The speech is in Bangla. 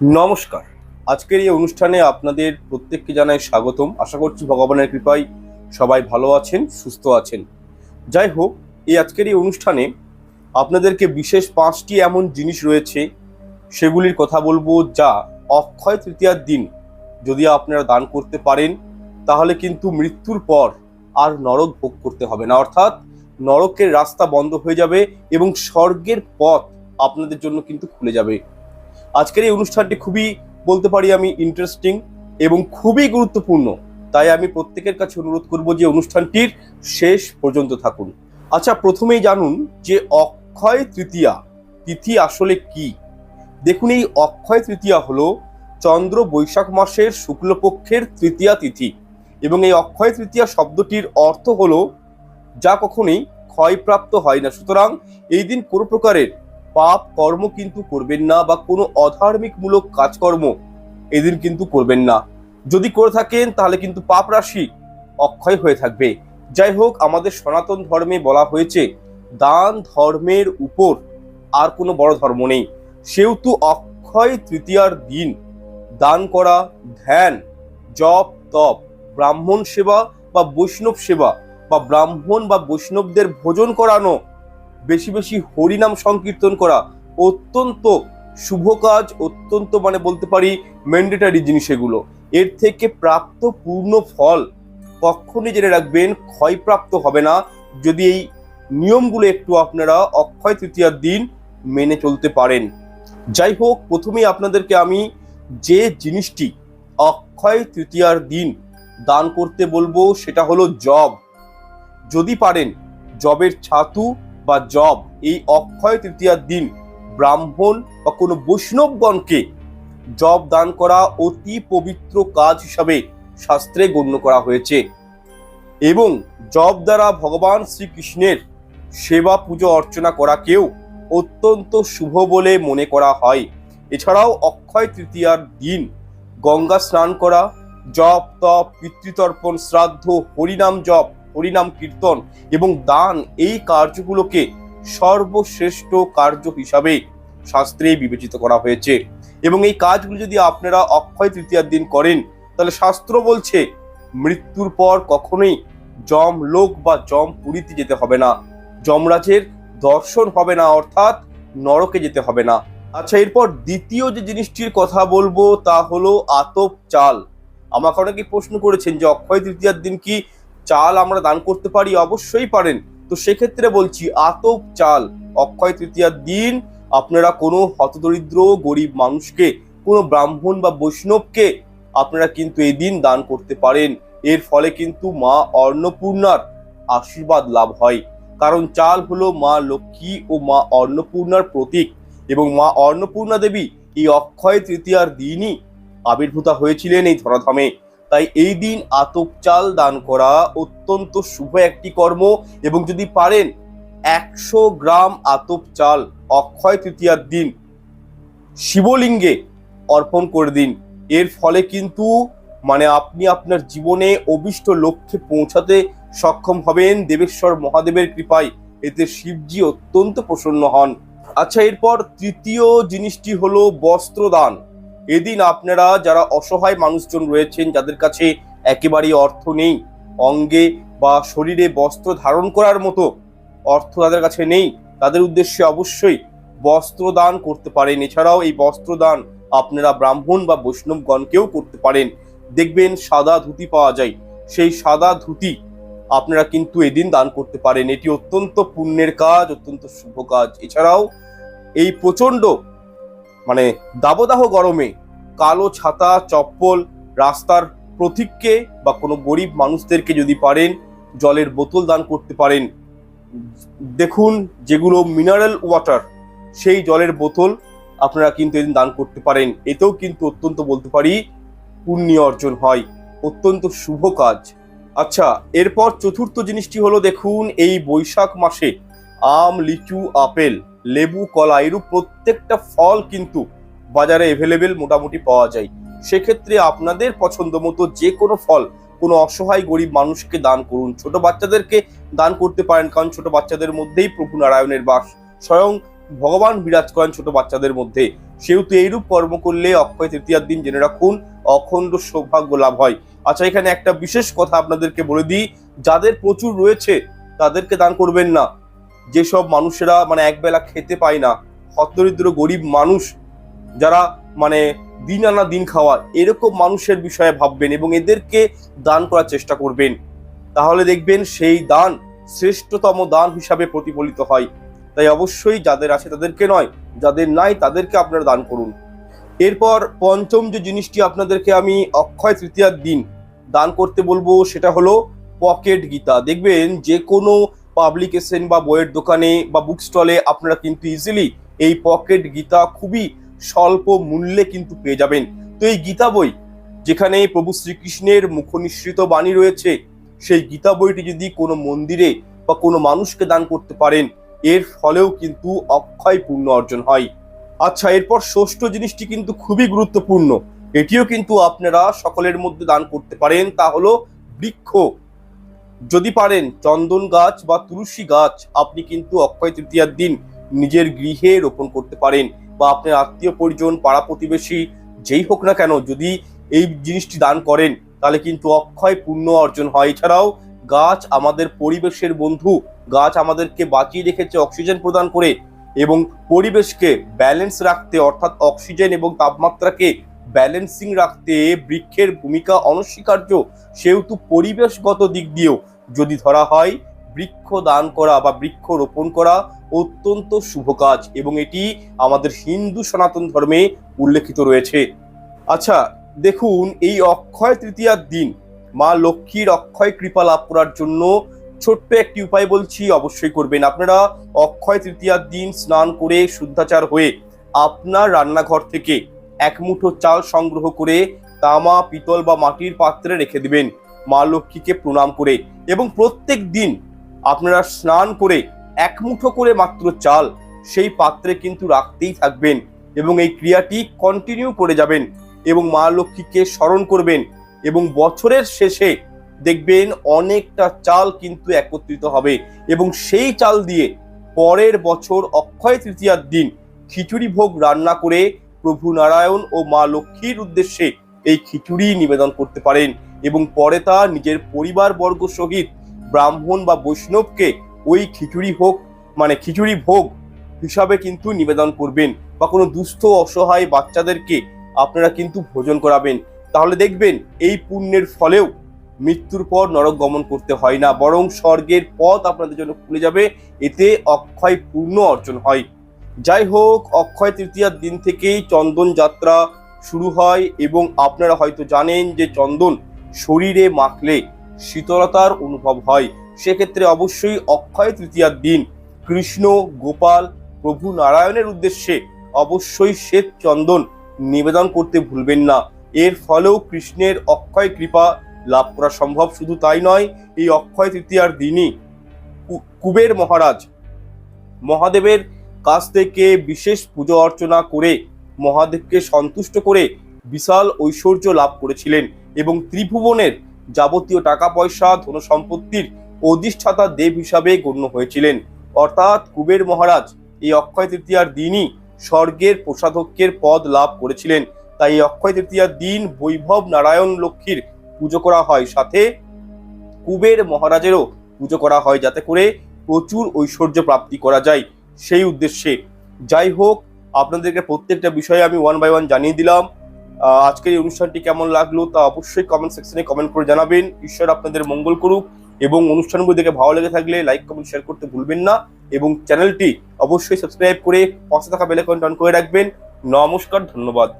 নমস্কার। আজকের এই অনুষ্ঠানে আপনাদের প্রত্যেককে জানাই স্বাগতম। আশা করছি ভগবানের কৃপায় সবাই ভালো আছেন, সুস্থ আছেন। যাই হোক, এই আজকের এই অনুষ্ঠানে আপনাদেরকে বিশেষ পাঁচটি এমন জিনিস রয়েছে সেগুলির কথা বলব যা অক্ষয় তৃতীয়ার দিন যদি আপনারা দান করতে পারেন, তাহলে কিন্তু মৃত্যুর পর আর নরক ভোগ করতে হবে না। অর্থাৎ নরকের রাস্তা বন্ধ হয়ে যাবে এবং স্বর্গের পথ আপনাদের জন্য কিন্তু খুলে যাবে। আজকের এই অনুষ্ঠানটি খুবই বলতে পারি আমি ইন্টারেস্টিং এবং খুবই গুরুত্বপূর্ণ। তাই আমি প্রত্যেকের কাছে অনুরোধ করব যে অনুষ্ঠানটির শেষ পর্যন্ত থাকুন। আচ্ছা প্রথমেই জানুন যে অক্ষয় তৃতীয়া তিথি আসলে কি? দেখুন, এই অক্ষয় তৃতীয়া হলো চন্দ্র বৈশাখ মাসের শুক্লপক্ষের তৃতীয়া তিথি এবং এই অক্ষয় তৃতীয়া শব্দটির অর্থ হলো যা কখনোই ক্ষয়প্রাপ্ত হয় না। সুতরাং এই দিন কোনো প্রকারের পাপ কর্ম কিন্তু করবেন না বা কোনো অধার্মিকমূলক কাজকর্ম এদিন কিন্তু করবেন না। যদি করে থাকেন, তাহলে কিন্তু পাপ রাশি অক্ষয় হয়ে থাকবে। যাই হোক, আমাদের সনাতন ধর্মে বলা হয়েছে, দান ধর্মের উপর আর কোনো বড় ধর্ম নেই। সেহেতু অক্ষয় তৃতীয়ার দিন দান করা, ধ্যান, জপ, তপ, ব্রাহ্মণ সেবা বা বৈষ্ণব সেবা বা ব্রাহ্মণ বা বৈষ্ণবদের ভোজন করানো বেশি বেশি হরিনাম সংকীর্তন করা অত্যন্ত শুভ কাজ, অত্যন্ত মানে বলতে পারি ম্যান্ডেটারি জিনিস এগুলো। এর থেকে প্রাপ্ত পূর্ণ ফল কখনই জেনে রাখবেন ক্ষয়প্রাপ্ত হবে না। যদি এই নিয়মগুলো একটু আপনারা অক্ষয় তৃতীয়ার দিন মেনে চলতে পারেন। যাই হোক, প্রথমেই আপনাদেরকে আমি যে জিনিসটি অক্ষয় তৃতীয়ার দিন দান করতে বলব, সেটা হলো জব। যদি পারেন, জবের ছাতু বা জব এই অক্ষয় তৃতীয়ার দিন ব্রাহ্মণ বা কোনো বৈষ্ণবগণকে জব দান করা অতি পবিত্র কাজ হিসাবে শাস্ত্রে গণ্য করা হয়েছে। এবং জব দ্বারা ভগবান শ্রীকৃষ্ণের সেবা পুজো অর্চনা করাকেও অত্যন্ত শুভ বলে মনে করা হয়। এছাড়াও অক্ষয় তৃতীয়ার দিন গঙ্গা স্নান করা, জপ, তপ, পিতৃতর্পণ, শ্রাদ্ধ, হরিনাম জপ হরিনাম, কীর্তন এবং দান এই কার্যগুলোকে সর্বশ্রেষ্ঠ কার্য হিসাবে শাস্ত্রে বিবেচিত করা হয়েছে। এবং এই কাজগুলো যদি আপনারা অক্ষয় তৃতীয়ার দিন করেন, তাহলে শাস্ত্র বলছে, মৃত্যুর পর কখনোই যম লোক বা যম পুরীতে যেতে হবে না। যমরাজের দর্শন হবে না, অর্থাৎ নরকে যেতে হবে না। আচ্ছা এরপর দ্বিতীয় যে জিনিসটির কথা বলব তা হলো আতপ চাল। আমাকে অনেকে প্রশ্ন করেছেন যে অক্ষয় তৃতীয়ার দিন কি চাল আমরা দান করতে পারি, অবশ্যই পারেন। তো সেক্ষেত্রে বলছি, আতপ চাল, অক্ষয় তৃতীয়ার দিন আপনারা কোনো হতদরিদ্র, গরিব মানুষকে, কোনো ব্রাহ্মণ বা বৈষ্ণবকে আপনারা কিন্তু এই দিন দান করতে পারেন। এর ফলে কিন্তু মা অন্নপূর্ণার আশীর্বাদ লাভ হয়। কারণ চাল হলো মা লক্ষ্মী ও মা অন্নপূর্ণার প্রতীক এবং মা অন্নপূর্ণা দেবী এই অক্ষয় তৃতীয়ার দিনই আবির্ভূতা হয়েছিলেন এই ধরাধামে। তাই এই দিন আতপ চাল দান করা অত্যন্ত শুভ একটি কর্ম এবং যদি পারেন একশো গ্রাম আতপ চাল অক্ষয় তৃতীয়ার দিন শিবলিঙ্গে অর্পণ করে দিন। এর ফলে কিন্তু মানে আপনি আপনার জীবনে অবিষ্ট লক্ষ্যে পৌঁছাতে সক্ষম হবেন দেবেশ্বর মহাদেবের কৃপায়। এতে শিবজি অত্যন্ত প্রসন্ন হন। আচ্ছা এরপর তৃতীয় জিনিসটি হলো বস্ত্রদান। এদিন আপনারা যারা অসহায় মানুষজন রয়েছেন, যাদের কাছে একেবারেই অর্থ নেই, অঙ্গে বা শরীরে বস্ত্র ধারণ করার মতো অর্থ তাদের কাছে নেই, তাদের উদ্দেশ্যে অবশ্যই বস্ত্র দান করতে পারেন। এছাড়াও এই বস্ত্র দান আপনারা ব্রাহ্মণ বা বৈষ্ণবগণকেও করতে পারেন। দেখবেন সাদা ধুতি পাওয়া যায়। সেই সাদা ধুতি আপনারা কিন্তু এদিন দান করতে পারেন। এটি অত্যন্ত পুণ্যের কাজ, অত্যন্ত শুভ কাজ। এছাড়াও এই প্রচণ্ড মানে দাবদাহ গরমে কালো ছাতা, চপ্পল রাস্তার প্রতীককে বা কোনো গরিব মানুষদেরকে যদি পারেন, জলের বোতল দান করতে পারেন। দেখুন যেগুলো মিনারেল ওয়াটার সেই জলের বোতল আপনারা কিন্তু এদিন দান করতে পারেন। এতেও কিন্তু অত্যন্ত বলতে পারি পুণ্য অর্জন হয়। অত্যন্ত শুভ কাজ। আচ্ছা এরপর চতুর্থ জিনিসটি হলো দেখুন এই বৈশাখ মাসে আম, লিচু, আপেল। লেবু, কলা এরূপ প্রত্যেকটা ফল কিন্তু বাজারে এভেলেবেল মোটামুটি পাওয়া যায়। সেক্ষেত্রে আপনাদের পছন্দ মতো যে কোনো ফল, কোনো অসহায় গরিব মানুষকে দান করুন। ছোট বাচ্চাদেরকে দান করতে পারেন, কারণ ছোট বাচ্চাদের মধ্যেই প্রভু নারায়ণের বাস। স্বয়ং ভগবান বিরাজ করেন ছোট বাচ্চাদের মধ্যে। সেহেতু এইরূপ কর্ম করলে অক্ষয় তৃতীয়ার দিন জেনে রাখুন, অখণ্ড সৌভাগ্য লাভ হয়। আচ্ছা এখানে একটা বিশেষ কথা আপনাদেরকে বলে দিই। যাদের প্রচুর রয়েছে, তাদেরকে দান করবেন না। যেসব মানুষেরা মানে একবেলা খেতে পায় না, হতদরিদ্র গরিব মানুষ যারা মানে দিন আনা দিন খাওয়া, এরকম মানুষের বিষয়ে ভাববেন এবং এদেরকে দান করার চেষ্টা করবেন। তাহলে দেখবেন সেই দান শ্রেষ্ঠতম দান হিসাবে প্রতিফলিত হয়। তাই অবশ্যই যাদের আছে তাদেরকে নয়, যাদের নাই তাদেরকে আপনারা দান করুন। এরপর পঞ্চম যে জিনিসটি আপনাদেরকে আমি অক্ষয় তৃতীয়ার দিন দান করতে বলব, সেটা হলো পকেট গীতা। দেখবেন যে কোনো পাবলিকেশন বা বইয়ের দোকানে বা বুক স্টলে আপনারা কিন্তু ইজিলি এই পকেট গীতা খুবই স্বল্প মূল্যে কিন্তু পেয়ে যাবেন। তো এই গীতা বই যেখানে প্রভু শ্রীকৃষ্ণের মুখনিসৃত বাণী রয়েছে, সেই গীতা বইটি যদি কোনো মন্দিরে বা কোনো মানুষকে দান করতে পারেন, এর ফলেও কিন্তু অক্ষয় পূর্ণ অর্জন হয়। আচ্ছা এরপর ষষ্ঠ জিনিসটি কিন্তু খুবই গুরুত্বপূর্ণ। এটিও কিন্তু আপনারা সকলের মধ্যে দান করতে পারেন, তা হলো বৃক্ষ। যদি পারেন, চন্দন গাছ বা তুলসী গাছ আপনি কিন্তু অক্ষয় তৃতীয়ার দিন নিজের গৃহে রোপণ করতে পারেন বা আপনার আত্মীয় পরিজন, পাড়া প্রতিবেশী, যেই হোক না কেন, যদি এই জিনিসটি দান করেন, তাহলে কিন্তু অক্ষয় পূর্ণ অর্জন হয়। এছাড়াও গাছ আমাদের পরিবেশের বন্ধু, গাছ আমাদেরকে বাঁচিয়ে রেখেছে অক্সিজেন প্রদান করে এবং পরিবেশকে ব্যালেন্স রাখতে, অর্থাৎ অক্সিজেন এবং তাপমাত্রাকে ব্যালেন্সিং রাখতে বৃক্ষের ভূমিকা অনস্বীকার্য, সেহেতু পরিবেশগত দিক দিয়েও যদি ধরা হয়, বৃক্ষ দান করা বা বৃক্ষ রোপণ করা অত্যন্ত শুভ কাজ এবং এটি আমাদের হিন্দু সনাতন ধর্মে উল্লেখিত রয়েছে। আচ্ছা দেখুন, এই অক্ষয় তৃতীয়ার দিন মা লক্ষ্মীর অক্ষয় কৃপা লাভ করার জন্য ছোট্ট একটি উপায় বলছি, অবশ্যই করবেন। আপনারা অক্ষয় তৃতীয়ার দিন স্নান করে শুদ্ধাচার হয়ে আপনার রান্নাঘর থেকে এক মুঠো চাল সংগ্রহ করে তামা, পিতল বা মাটির পাত্রে রেখে দিবেন মা লক্ষ্মীকে প্রণাম করে এবং প্রত্যেক দিন আপনারা স্নান করে এক মুঠো করে মাত্র চাল সেই পাত্রে কিন্তু রাখতেই থাকবেন এবং এই ক্রিয়াটি কন্টিনিউ করে যাবেন এবং মা লক্ষ্মীকে স্মরণ করবেন এবং বছরের শেষে দেখবেন অনেকটা চাল কিন্তু একত্রিত হবে এবং সেই চাল দিয়ে পরের বছর অক্ষয় তৃতীয়ার দিন খিচুড়ি ভোগ রান্না করে প্রভু নারায়ণ ও মা লক্ষ্মীর উদ্দেশ্যে এই খিচুড়ি নিবেদন করতে পারেন এবং পরে তা নিজের পরিবার বর্গ সহিত ব্রাহ্মণ বা বৈষ্ণবকে ওই খিচুড়ি হোক মানে খিচুড়ি ভোগ হিসাবে কিন্তু নিবেদন করবেন বা কোনো দুস্থ অসহায় বাচ্চাদেরকে আপনারা কিন্তু ভোজন করাবেন। তাহলে দেখবেন এই পুণ্যের ফলেও মৃত্যুর পর নরক গমন করতে হয় না, বরং স্বর্গের পথ আপনাদের জন্য খুলে যাবে, এতে অক্ষয় পূর্ণ অর্জন হয়। যাই হোক, অক্ষয় তৃতীয়ার দিন থেকেই চন্দন যাত্রা শুরু হয় এবং আপনারা হয়তো জানেন যে চন্দন শরীরে মাখলে শীতলতার অনুভব হয়। সেক্ষেত্রে অবশ্যই অক্ষয় তৃতীয়ার দিন কৃষ্ণ, গোপাল, প্রভু নারায়ণের উদ্দেশ্যে অবশ্যই শ্বেত চন্দন নিবেদন করতে ভুলবেন না। এর ফলেও কৃষ্ণের অক্ষয় কৃপা লাভ করা সম্ভব। শুধু তাই নয়, এই অক্ষয় তৃতীয়ার দিনই কুবের মহারাজ মহাদেবের কাছ থেকে বিশেষ পুজো অর্চনা করে মহাদেবকে সন্তুষ্ট করে বিশাল ঐশ্বর্য লাভ করেছিলেন এবং ত্রিভুবনের যাবতীয় টাকা পয়সা ধন সম্পত্তির অধিষ্ঠাতা দেব হিসাবে গণ্য হয়েছিলেন। অর্থাৎ কুবের মহারাজ এই অক্ষয় তৃতীয়ার দিনই স্বর্গের প্রসাধকের পদ লাভ করেছিলেন। তাই অক্ষয় তৃতীয়ার দিন বৈভব নারায়ণ লক্ষ্মীর পুজো করা হয়। সাথে কুবের মহারাজেরও পুজো করা হয় যাতে করে প্রচুর ঐশ্বর্য প্রাপ্তি করা যায়। সেই উদ্দেশ্যে। যাই হোক, আপনাদেরকে প্রত্যেকটা বিষয়ে আমি ওয়ান বাই ওয়ান জানিয়ে দিলাম। আজকের এই অনুষ্ঠানটি কেমন লাগল তা অবশ্যই কমেন্ট সেকশনে কমেন্ট করে জানাবেন। ঈশ্বর আপনাদের মঙ্গল করুক এবং অনুষ্ঠানগুলো দেখে ভালো লেগে থাকলে লাইক কমেন্ট শেয়ার করতে ভুলবেন না এবং চ্যানেলটি অবশ্যই সাবস্ক্রাইব করে পাশে থাকা বেল আইকনটা অন করে রাখবেন। নমস্কার, ধন্যবাদ।